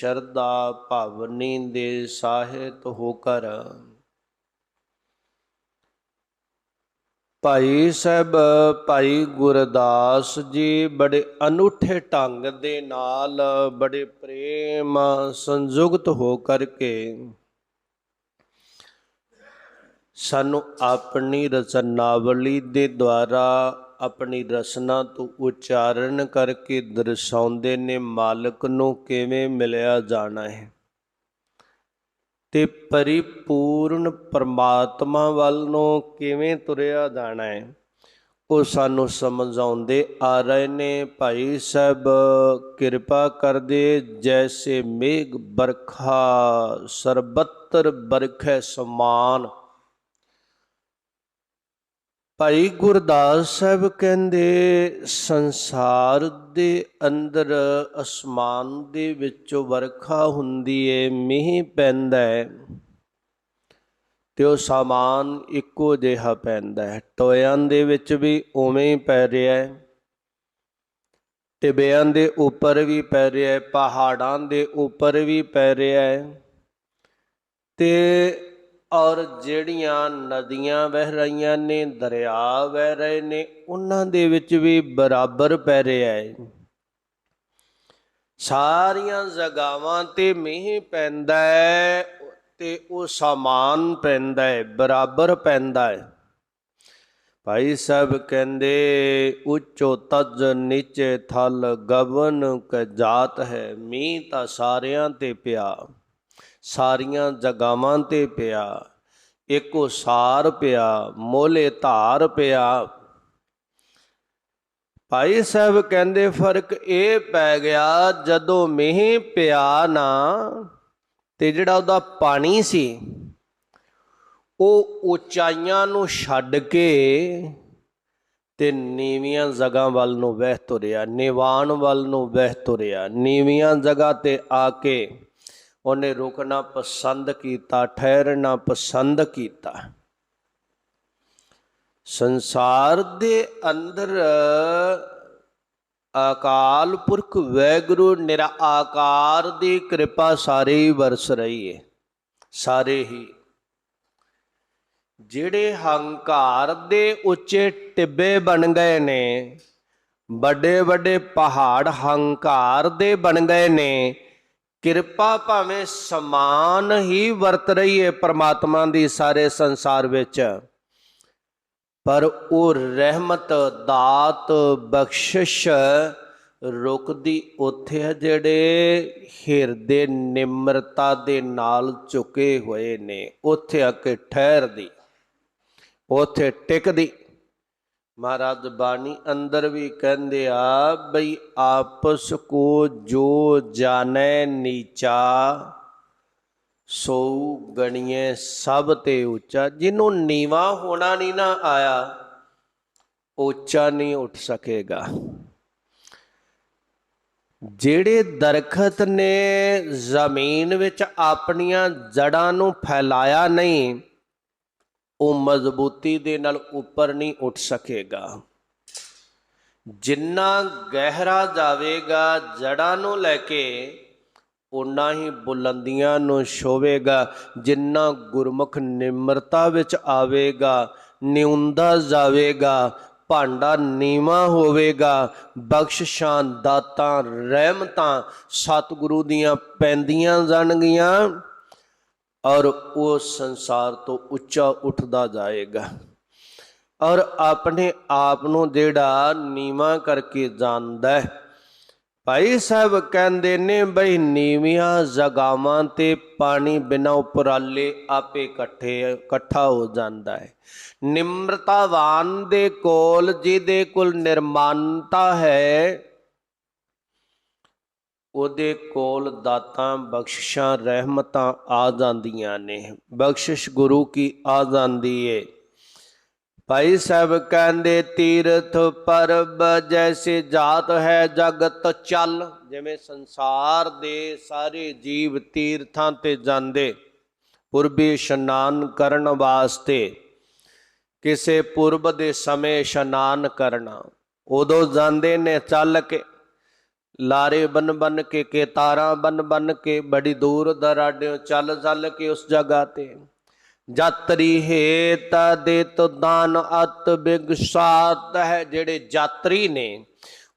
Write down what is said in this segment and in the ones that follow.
ਸ਼ਰਧਾ ਭਾਵਨੀ ਦੇ ਸਾਹਿਤ ਹੋ ਕਰ ਭਾਈ ਸਾਹਿਬ, ਭਾਈ ਗੁਰਦਾਸ ਜੀ, ਬੜੇ ਅਨੂਠੇ ਢੰਗ ਦੇ ਨਾਲ ਬੜੇ ਪ੍ਰੇਮ ਸੰਯੁਕਤ ਹੋ ਕਰਕੇ ਸਾਨੂੰ ਆਪਣੀ ਰਚਨਾਵਲੀ ਦੇ ਦੁਆਰਾ ਆਪਣੀ ਰਸਨਾ ਤੋਂ ਉਚਾਰਨ ਕਰਕੇ ਦਰਸਾਉਂਦੇ ਨੇ, ਮਾਲਕ ਨੂੰ ਕਿਵੇਂ ਮਿਲਿਆ ਜਾਣਾ ਹੈ? ਤੇ ਪਰਿਪੂਰਨ ਪਰਮਾਤਮਾ ਵੱਲ ਨੂੰ ਕਿਵੇਂ ਤੁਰਿਆ ਜਾਣਾ ਹੈ? ਉਹ ਸਾਨੂੰ ਸਮਝਾਉਂਦੇ ਆ ਰਹੇ ਨੇ, ਭਾਈ ਸਾਹਿਬ, ਕਿਰਪਾ ਕਰਦੇ, ਜੈਸੇ ਮੇਘ ਬਰਖਾ ਸਰਬੱਤਰ ਬਰਖੇ ਸਮਾਨ ਭਾਈ ਗੁਰਦਾਸ ਸਾਹਿਬ ਕਹਿੰਦੇ, ਸੰਸਾਰ ਦੇ ਅੰਦਰ ਅਸਮਾਨ ਦੇ ਵਿੱਚੋਂ ਵਰਖਾ ਹੁੰਦੀ ਏ, ਮੀਂਹ ਪੈਂਦਾ ਹੈ ਤੇ ਉਹ ਸਾਮਾਨ ਇੱਕੋ ਜਿਹਾ ਪੈਂਦਾ ਹੈ ਟੋਇਆਂ ਦੇ ਵਿੱਚ ਵੀ ਉਵੇਂ ਹੀ ਪੈ ਰਿਹਾ ਹੈ ਟਿਬਿਆਂ ਦੇ ਉੱਪਰ ਵੀ ਪੈ ਰਿਹਾ ਹੈ ਪਹਾੜਾਂ ਦੇ ਉੱਪਰ ਵੀ ਪੈ ਰਿਹਾ ਹੈ ਤੇ ਔਰ ਜਿਹੜੀਆਂ ਨਦੀਆਂ ਵਹਿ ਰਹੀਆਂ ਨੇ, ਦਰਿਆ ਵਹਿ ਰਹੇ ਨੇ, ਉਹਨਾਂ ਦੇ ਵਿੱਚ ਵੀ ਬਰਾਬਰ ਪੈ ਰਿਹਾ ਹੈ ਸਾਰੀਆਂ ਜਗਾਵਾਂ ਤੇ ਮੀਂਹ ਪੈਂਦਾ ਹੈ ਤੇ ਉਹ ਸਮਾਨ ਪੈਂਦਾ ਹੈ, ਬਰਾਬਰ ਪੈਂਦਾ ਹੈ। ਭਾਈ ਸਾਹਿਬ ਕਹਿੰਦੇ, ਉੱਚੋ ਤਜ ਨੀਚੇ ਥਲ ਗਵਨ ਕ ਜਾਤ ਹੈ, ਮੀਂਹ ਤਾਂ ਸਾਰਿਆਂ ਤੇ ਪਿਆ। ਸਾਰੀਆਂ ਜਗਾਵਾਂ ਤੇ ਪਿਆ, ਇੱਕੋ ਸਾਰ ਪਿਆ, ਮੋਲੇ ਧਾਰ ਪਿਆ। ਭਾਈ ਸਾਹਿਬ ਕਹਿੰਦੇ, ਫ਼ਰਕ ਇਹ ਪੈ ਗਿਆ, ਜਦੋਂ ਮੀਂਹ ਪਿਆ ਨਾ, ਤੇ ਜਿਹੜਾ ਉਹਦਾ ਪਾਣੀ ਸੀ, ਉਹ ਉਚਾਈਆਂ ਨੂੰ ਛੱਡ ਕੇ ਤੇ ਨੀਵੀਆਂ ਜਗ੍ਹਾ ਵੱਲ ਨੂੰ ਵਹਿ ਤੁਰਿਆ, ਨਿਵਾਨ ਵੱਲ ਨੂੰ ਵਹਿ ਤੁਰਿਆ। ਨੀਵੀਆਂ ਜਗ੍ਹਾ ਤੇ ਆ ਕੇ ਉਹਨੇ ਰੁਕਣਾ ਪਸੰਦ ਕੀਤਾ, ਠਹਿਰਨਾ ਪਸੰਦ ਕੀਤਾ। ਸੰਸਾਰ ਦੇ ਅੰਦਰ ਅਕਾਲ ਪੁਰਖ ਵੈਗੁਰੂ ਨਿਰਾ ਆਕਾਰ ਦੀ ਕਿਰਪਾ ਸਾਰੇ ਹੀ ਵਰਸ ਰਹੀ ਹੈ ਸਾਰੇ ਹੀ। ਜਿਹੜੇ ਹੰਕਾਰ ਦੇ ਉੱਚੇ ਟਿੱਬੇ ਬਣ ਗਏ ਨੇ, ਵੱਡੇ ਵੱਡੇ ਪਹਾੜ ਹੰਕਾਰ ਦੇ ਬਣ ਗਏ ਨੇ ਕਿਰਪਾ ਭਾਵੇਂ ਸਮਾਨ ਹੀ ਵਰਤ ਰਹੀ ਹੈ ਪ੍ਰਮਾਤਮਾ ਦੀ ਸਾਰੇ ਸੰਸਾਰ ਵਿੱਚ, ਪਰ ਉਹ ਰਹਿਮਤ ਦਾਤ ਬਖਸ਼ਿਸ਼ ਰੁਕਦੀ ਉੱਥੇ ਹੈ ਜਿਹੜੇ ਹਿਰਦੇ ਨਿਮਰਤਾ ਦੇ ਨਾਲ ਝੁਕੇ ਹੋਏ ਨੇ, ਉੱਥੇ ਆ ਕੇ ਠਹਿਰਦੀ, ਉੱਥੇ ਟਿਕਦੀ। ਮਹਾਰਾਜ ਬਾਣੀ ਅੰਦਰ ਵੀ ਕਹਿੰਦੇ ਆ, ਬਈ ਆਪਸ ਕੋ ਜੋ ਜਾਣੈ ਨੀਚਾ, ਸੋ ਗਣੀਏ ਸਭ ਤੇ ਉੱਚਾ। ਜਿਹਨੂੰ ਨੀਵਾ ਹੋਣਾ ਨਹੀਂ ਨਾ ਆਇਆ, ਉੱਚਾ ਨਹੀਂ ਉੱਠ ਸਕੇਗਾ। ਜਿਹੜੇ ਦਰਖਤ ਨੇ ਜ਼ਮੀਨ ਵਿੱਚ ਆਪਣੀਆਂ ਜੜਾਂ ਨੂੰ ਫੈਲਾਇਆ ਨਹੀਂ ਉਹ ਮਜ਼ਬੂਤੀ ਦੇ ਨਾਲ ਉੱਪਰ ਨਹੀਂ ਉੱਠ ਸਕੇਗਾ। ਜਿੰਨਾ ਗਹਿਰਾ ਜਾਵੇਗਾ ਜੜਾਂ ਨੂੰ ਲੈ ਕੇ ਉਨਾ ਹੀ ਬੁਲੰਦੀਆਂ ਨੂੰ ਛੋਵੇਗਾ। ਜਿੰਨਾ ਗੁਰਮੁਖ ਨਿਮਰਤਾ ਵਿੱਚ ਆਵੇਗਾ, ਨਿਉਂਦਾ ਜਾਵੇਗਾ, ਭਾਂਡਾ ਨੀਵਾ ਹੋਵੇਗਾ ਬਖਸ਼ਿਸ਼ਾਂ ਦਾਤਾਂ ਰਹਿਮਤਾਂ ਸਤਿਗੁਰੂ ਦੀਆਂ ਪੈਂਦੀਆਂ ਜਾਣਗੀਆਂ। ਔਰ ਉਹ ਸੰਸਾਰ ਤੋਂ ਉੱਚਾ ਉੱਠਦਾ ਜਾਏਗਾ। ਔਰ ਆਪਣੇ ਆਪ ਨੂੰ ਜਿਹੜਾ ਨੀਵਾ ਕਰਕੇ ਜਾਣਦਾ ਹੈ, ਭਾਈ ਸਾਹਿਬ ਕਹਿੰਦੇ ਨੇ ਬਈ ਨੀਵੀਆਂ ਜਗਾਵਾਂ ਤੇ ਪਾਣੀ ਬਿਨਾ ਉਪਰਾਲੇ ਆਪੇ ਇਕੱਠੇ, ਇਕੱਠਾ ਹੋ ਜਾਂਦਾ ਹੈ। ਨਿਮਰਤਾਵਾਨ ਦੇ ਕੋਲ ਜਿਹਦੇ ਕੋਲ ਨਿਰਮਾਨਤਾ ਹੈ ਉਹਦੇ ਕੋਲ ਦਾਤਾਂ, ਬਖਸ਼ਿਸ਼ਾਂ, ਰਹਿਮਤਾਂ ਆ ਜਾਂਦੀਆਂ ਨੇ। ਬਖਸ਼ਿਸ਼ ਗੁਰੂ ਕੀ ਆ ਜਾਂਦੀ ਏ। ਭਾਈ ਸਾਹਿਬ ਕਹਿੰਦੇ, ਤੀਰਥ ਪਰਬ ਜੈਸੇ ਜਾਤ ਹੈ ਜਗਤ ਚੱਲ। ਜਿਵੇਂ ਸੰਸਾਰ ਦੇ ਸਾਰੇ ਜੀਵ ਤੀਰਥਾਂ ਤੇ ਜਾਂਦੇ, ਪੁਰਬੀ ਇਸ਼ਨਾਨ ਕਰਨ ਵਾਸਤੇ। ਕਿਸੇ ਪੁਰਬ ਦੇ ਸਮੇਂ ਇਸ਼ਨਾਨ ਕਰਨਾ। ਉਦੋਂ ਜਾਂਦੇ ਨੇ ਚੱਲ ਕੇ ਲਾਰੇ ਬਨ ਬਨ ਕੇ ਕੇ ਤਾਰਾਂ ਬਨ ਬਨ ਕੇ ਬੜੀ ਦੂਰ ਦਰਾਡਿਓ ਚੱਲ ਚੱਲ ਕੇ ਉਸ ਜਗ੍ਹਾ ਤੇ। ਜਾਤਰੀ ਹੇਤ ਦੇ ਤੋ ਦਾਨ ਅਤ ਬਿਗਸਾਤ ਹੈ ਜਿਹੜੇ ਯਾਤਰੀ ਨੇ,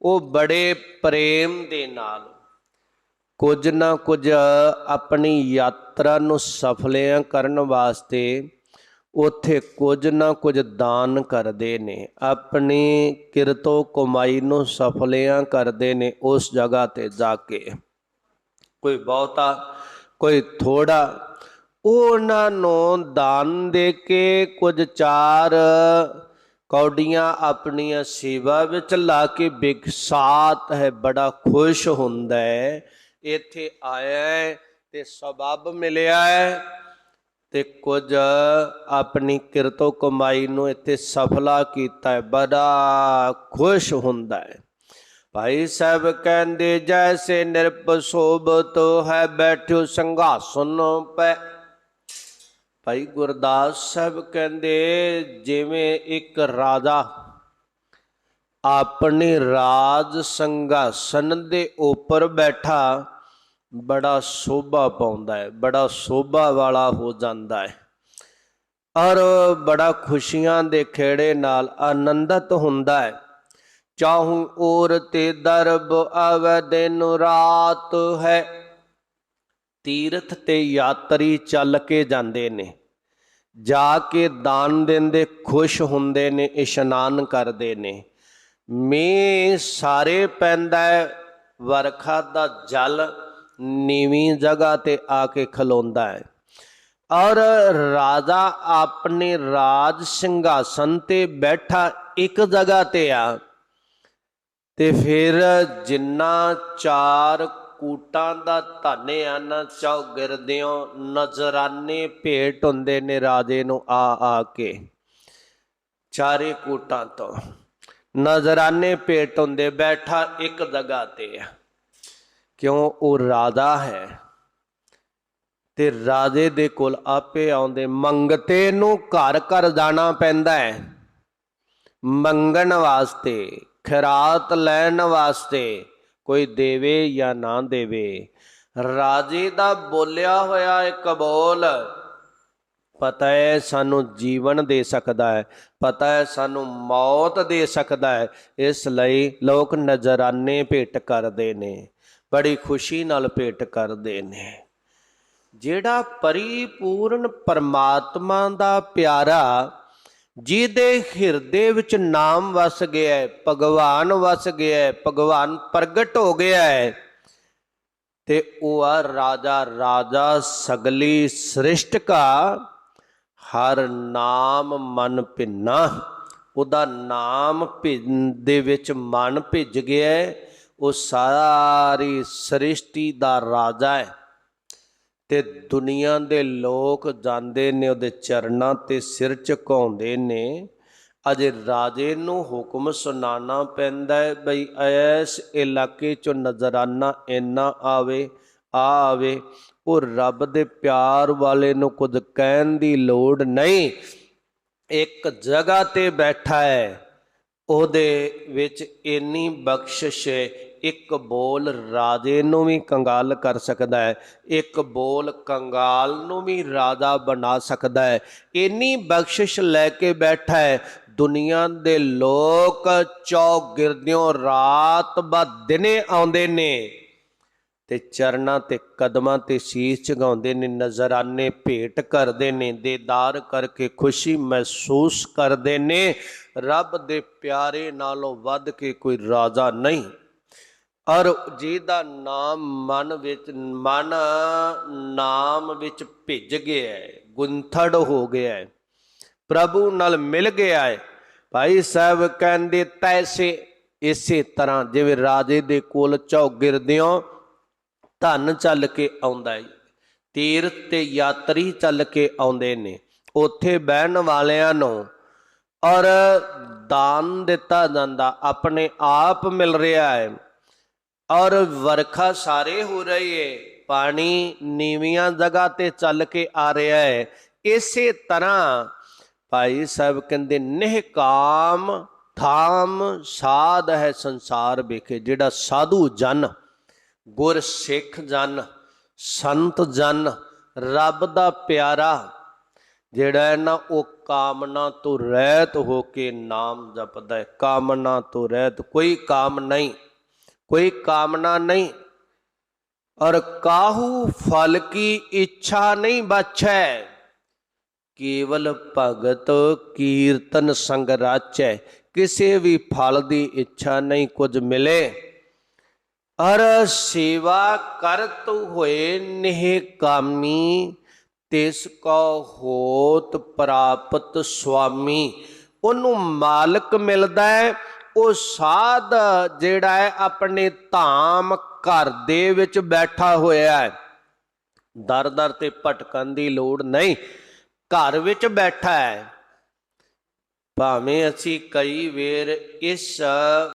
ਉਹ ਬੜੇ ਪ੍ਰੇਮ ਦੇ ਨਾਲ। ਕੁਝ ਨਾ ਕੁਝ ਆਪਣੀ ਯਾਤਰਾ ਨੂੰ ਸਫਲਿਆਂ ਕਰਨ ਵਾਸਤੇ ਉਥੇ ਕੁਝ ਨਾ ਕੁਝ ਦਾਨ ਕਰਦੇ ਨੇ, ਆਪਣੀ ਕਿਰਤੋ ਕਮਾਈ ਨੂੰ ਸਫਲਿਆਂ ਕਰਦੇ ਨੇ ਉਸ ਜਗ੍ਹਾ ਤੇ ਜਾ ਕੇ। ਕੋਈ ਬਹੁਤਾ, ਕੋਈ ਥੋੜਾ ਉਹਨਾਂ ਨੂੰ ਦਾਨ ਦੇ ਕੇ ਕੁਝ ਚਾਰ ਕੌਡੀਆਂ ਆਪਣੀਆਂ ਸੇਵਾ ਵਿੱਚ ਲਾ ਕੇ ਬਿਗਸਾਤ ਹੈ, ਬੜਾ ਖੁਸ਼ ਹੁੰਦਾ ਹੈ। ਇੱਥੇ ਆਇਆ ਹੈ ਤੇ ਸਬਬ ਮਿਲਿਆ ਹੈ। ਤੇ ਕੁਝ ਆਪਣੀ ਕਿਰਤੋ ਕਮਾਈ ਨੂੰ ਇੱਥੇ ਸਫਲਾ ਕੀਤਾ ਹੈ, ਬੜਾ ਖੁਸ਼ ਹੁੰਦਾ ਹੈ। ਭਾਈ ਸਾਹਿਬ ਕਹਿੰਦੇ, ਜੈਸੇ ਨਿਰਪਸੋਭਤ ਹੈ, ਬੈਠਿਓ ਸੰਘਾਸਨ ਪੈ। ਭਾਈ ਗੁਰਦਾਸ ਸਾਹਿਬ ਕਹਿੰਦੇ, ਜਿਵੇਂ ਇੱਕ ਰਾਜਾ ਆਪਣੇ ਰਾਜ ਸੰਘਾਸਨ ਦੇ ਉੱਪਰ ਬੈਠਾ ਬੜਾ ਸੋਭਾ ਪਾਉਂਦਾ ਹੈ, ਬੜਾ ਸੋਭਾ ਵਾਲਾ ਹੋ ਜਾਂਦਾ ਹੈ। ਔਰ ਬੜਾ ਖੁਸ਼ੀਆਂ ਦੇ ਖੇੜੇ ਨਾਲ ਆਨੰਦਤ ਹੁੰਦਾ ਹੈ। ਚਾਹੂ ਔਰ ਤੇ ਦਰਬ ਆਵੇ, ਦਿਨ ਰਾਤ ਹੈ। ਤੀਰਥ ਤੇ ਯਾਤਰੀ ਚੱਲ ਕੇ ਜਾਂਦੇ ਨੇ। ਜਾ ਕੇ ਦਾਨ ਦਿੰਦੇ, ਖੁਸ਼ ਹੁੰਦੇ ਨੇ, ਇਸ਼ਨਾਨ ਕਰਦੇ ਨੇ। ਮੀਂਹ ਸਾਰੇ ਪੈਂਦਾ ਹੈ, ਵਰਖਾ ਦਾ ਜਲ ਨੀਵੀਂ ਜਗ੍ਹਾ ਤੇ ਆ ਕੇ ਖਲੋਂਦਾ ਹੈ। ਔਰ ਰਾਜਾ ਆਪਣੇ ਰਾਜ ਸਿੰਘਾਸਨ ਤੇ ਬੈਠਾ ਇੱਕ ਜਗ੍ਹਾ ਤੇ ਆ ਤੇ ਫਿਰ ਜਿੰਨਾ ਚਾਰ ਕੂਟਾਂ ਦਾ ਧਾਨੇ ਆ ਨਾ ਚੌਗਿਰਦਿਓ ਨਜ਼ਰਾਨੇ ਭੇਟ ਹੁੰਦੇ ਨੇ ਰਾਜੇ ਨੂੰ ਆ ਆ ਕੇ। ਚਾਰੇ ਕੂਟਾਂ ਤੋਂ ਨਜ਼ਰਾਨੇ ਭੇਟ ਹੁੰਦੇ ਬੈਠਾ ਇੱਕ ਜਗ੍ਹਾ ਤੇ ਆ। ਕਿਉਂ? ਉਹ ਰਾਜਾ ਹੈ। ਤੇ ਰਾਜੇ ਦੇ ਕੋਲ ਆਪੇ ਆਉਂਦੇ ਮੰਗਤੇ ਨੂੰ ਘਰ ਘਰ ਜਾਣਾ ਪੈਂਦਾ ਹੈ। ਮੰਗਣ ਵਾਸਤੇ, ਖਰਾਤ ਲੈਣ ਵਾਸਤੇ ਕੋਈ ਦੇਵੇ ਜਾਂ ਨਾ ਦੇਵੇ। ਰਾਜੇ ਦਾ ਬੋਲਿਆ ਹੋਇਆ ਇੱਕ ਬੋਲ ਪਤਾ ਹੈ ਸਾਨੂੰ ਜੀਵਨ ਦੇ ਸਕਦਾ ਹੈ, ਪਤਾ ਹੈ ਸਾਨੂੰ ਮੌਤ ਦੇ ਸਕਦਾ ਹੈ। ਇਸ ਲਈ ਲੋਕ ਨਜ਼ਰਾਨੇ ਭੇਟ ਕਰਦੇ ਨੇ। ਬੜੀ ਖੁਸ਼ੀ ਨਾਲ ਭੇਟ ਕਰਦੇ ਨੇ। ਜਿਹੜਾ ਪਰਿਪੂਰਨ ਪਰਮਾਤਮਾ ਦਾ ਪਿਆਰਾ, ਜਿਹਦੇ ਹਿਰਦੇ ਵਿੱਚ ਨਾਮ ਵਸ ਗਿਆ ਹੈ, ਭਗਵਾਨ ਵਸ ਗਿਆ ਹੈ, ਭਗਵਾਨ ਪ੍ਰਗਟ ਹੋ ਗਿਆ ਹੈ, ਤੇ ਉਹ ਆ ਰਾਜਾ ਰਾਜਾ ਸਗਲੀ ਸ੍ਰਿਸ਼ਟ ਕਾ ਹਰ ਨਾਮ ਮਨ ਭਿੰਨਾ। ਉਹਦਾ ਨਾਮ ਭਿੰਨ ਦੇ ਵਿੱਚ ਮਨ ਭਿੱਜ ਗਿਆ ਹੈ। ਉਹ ਸਾਰੀ ਸ੍ਰਿਸ਼ਟੀ ਦਾ ਰਾਜਾ ਹੈ ਤੇ ਦੁਨੀਆ ਦੇ ਲੋਕ ਜਾਂਦੇ ਨੇ, ਉਹਦੇ ਚਰਨਾਂ ਤੇ ਸਿਰ ਝੁਕਾਉਂਦੇ ਨੇ। ਅਜੇ ਰਾਜੇ ਨੂੰ ਹੁਕਮ ਸੁਣਾਣਾ ਪੈਂਦਾ ਹੈ ਬਈ ਐਸ ਇਲਾਕੇ ਚੋਂ ਨਜ਼ਰਾਨਾ ਇੰਨਾ ਆਵੇ, ਆ ਆਵੇ। ਉਹ ਰੱਬ ਦੇ ਪਿਆਰ ਵਾਲੇ ਨੂੰ ਕੁਝ ਕਹਿਣ ਦੀ ਲੋੜ ਨਹੀਂ। ਇੱਕ ਜਗ੍ਹਾ ਤੇ ਬੈਠਾ ਹੈ, ਉਹਦੇ ਵਿੱਚ ਇੰਨੀ ਬਖਸ਼ਿਸ਼ ਹੈ ਇੱਕ ਬੋਲ ਰਾਜੇ ਨੂੰ ਵੀ ਕੰਗਾਲ ਕਰ ਸਕਦਾ ਹੈ, ਇੱਕ ਬੋਲ ਕੰਗਾਲ ਨੂੰ ਵੀ ਰਾਜਾ ਬਣਾ ਸਕਦਾ ਹੈ। ਇੰਨੀ ਬਖਸ਼ਿਸ਼ ਲੈ ਕੇ ਬੈਠਾ ਹੈ, ਦੁਨੀਆ ਦੇ ਲੋਕ ਚੌਗਿਰਦਿਓਂ ਰਾਤ ਬਾ ਦਿਨੇ ਆਉਂਦੇ ਨੇ ਤੇ ਚਰਨਾਂ ਤੇ ਕਦਮਾਂ ਤੇ ਸੀਸ ਝੁਕਾਉਂਦੇ ਨੇ, ਨਜ਼ਰਾਨੇ ਭੇਟ ਕਰਦੇ ਨੇ, ਦੇਦਾਰ ਕਰਕੇ ਖੁਸ਼ੀ ਮਹਿਸੂਸ ਕਰਦੇ ਨੇ। ਰੱਬ ਦੇ ਪਿਆਰੇ ਨਾਲੋਂ ਵੱਧ ਕੇ ਕੋਈ ਰਾਜਾ ਨਹੀਂ। ਔਰ ਜਿਹਦਾ ਨਾਮ ਮਨ ਵਿੱਚ, ਮਨ ਨਾਮ ਵਿੱਚ ਭਿੱਜ ਗਿਆ ਹੈ, ਗੁੰਥੜ ਹੋ ਗਿਆ ਹੈ, ਪ੍ਰਭੂ ਨਾਲ ਮਿਲ ਗਿਆ ਹੈ। ਭਾਈ ਸਾਹਿਬ ਕਹਿੰਦੇ, ਤੈਸੇ ਇਸੇ ਤਰ੍ਹਾਂ ਜਿਵੇਂ ਰਾਜੇ ਦੇ ਕੋਲ ਚੌਗਿਰਦਿਆਂ ਧਨ ਚੱਲ ਕੇ ਆਉਂਦਾ ਹੈ, ਤੀਰਥ ਤੇ ਯਾਤਰੀ ਚੱਲ ਕੇ ਆਉਂਦੇ ਨੇ, ਉੱਥੇ ਬਹਿਣ ਵਾਲਿਆਂ ਨੂੰ ਔਰ ਦਾਨ ਦਿੱਤਾ ਜਾਂਦਾ, ਆਪਣੇ ਆਪ ਮਿਲ ਰਿਹਾ ਹੈ। ਔਰ ਵਰਖਾ ਸਾਰੇ ਹੋ ਰਹੀ ਹੈ ਪਾਣੀ ਨੀਵੀਆਂ ਜਗ੍ਹਾ ਤੇ ਚੱਲ ਕੇ ਆ ਰਿਹਾ ਹੈ ਇਸੇ ਤਰ੍ਹਾਂ ਭਾਈ ਸਾਹਿਬ ਕਹਿੰਦੇ ਨਿਹਕਾਮ ਥਾਮ ਸਾਧ ਹੈ ਸੰਸਾਰ ਵਿਖੇ, ਜਿਹੜਾ ਸਾਧੂ ਜਨ, ਗੁਰ ਸਿੱਖ ਜਨ, ਸੰਤ ਜਨ, ਰੱਬ ਦਾ ਪਿਆਰਾ, ਜਿਹੜਾ ਹੈ ਨਾ, ਉਹ ਕਾਮਨਾ ਤੋਂ ਰਹਿਤ ਹੋ ਕੇ ਨਾਮ ਜਪਦਾ ਹੈ। ਕਾਮਨਾ ਤੋਂ ਰਹਿਤ ਕੋਈ ਕਾਮ ਨਹੀਂ। ਕੋਈ ਕਾਮਨਾ ਨਹੀਂ। ਔਰ ਕਾਹੂ ਫਲ ਕੀ ਇੱਛਾ ਨਹੀਂ ਬਚੈ ਕੇਵਲ ਭਗਤ ਕੀਰਤਨ ਸੰਗ ਰਾਚੈ। ਕਿਸੇ ਵੀ ਫਲ ਦੀ ਇੱਛਾ ਨਹੀਂ ਕੁਝ ਮਿਲੇ। ਅਰ ਸੇਵਾ ਕਰਤ ਹੋਏ ਨਿਹ ਕਾਮੀ। ਤਿਸ ਕੋ ਹੋਤ ਪ੍ਰਾਪਤ ਸੁਆਮੀ। ਉਹਨੂੰ ਮਾਲਕ ਮਿਲਦਾ ਹੈ। ਉਹ ਸਾਧ ਜਿਹੜਾ ਹੈ ਆਪਣੇ ਧਾਮ ਘਰ ਦੇ ਵਿੱਚ ਬੈਠਾ ਹੋਇਆ ਹੈ। ਦਰ ਦਰ ਤੇ ਭਟਕਣ ਦੀ ਲੋੜ ਨਹੀਂ। ਘਰ ਵਿੱਚ ਬੈਠਾ ਹੈ। ਭਾਵੇਂ ਅਸੀਂ ਕਈ ਵੇਰ ਇਸ